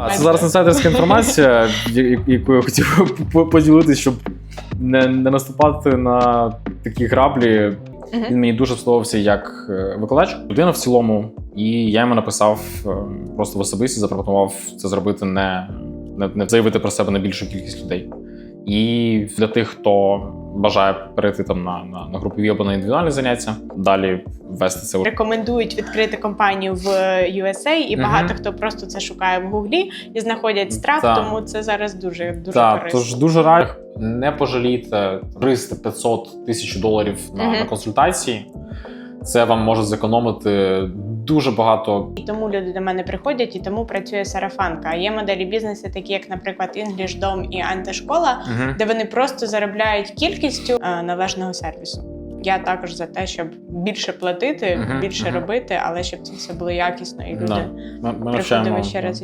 А Це зараз інсайдерська інформація, яку я хотів по- поділитися, щоб не, не наступати на такі граблі. Він мені дуже сподобався як е, викладач, людина в цілому, і я йому написав е, просто в особисті, запропонував це зробити не, не, не заявити про себе на більшу кількість людей. І для тих, хто бажає перейти там на, на, на групові або на індивідуальні заняття, далі вести це Рекомендують відкрити компанію в USA, і багато хто просто це шукає в Гуглі і знаходять страх, Так. тому це зараз дуже дуже корисно. тож дуже радий. Не пожалійте 300, 500 тисяч доларів на, на консультації. Це вам може зекономити дуже багато. І тому люди до мене приходять, і тому працює сарафанка. А є моделі бізнесу, такі як, наприклад, English Dom і антишкола, де вони просто заробляють кількістю е, належного сервісу. Я також за те, щоб більше платити, Мгм, більше мгм. робити, але щоб це все було якісно і люди Да. Ми, ми приходили ще раз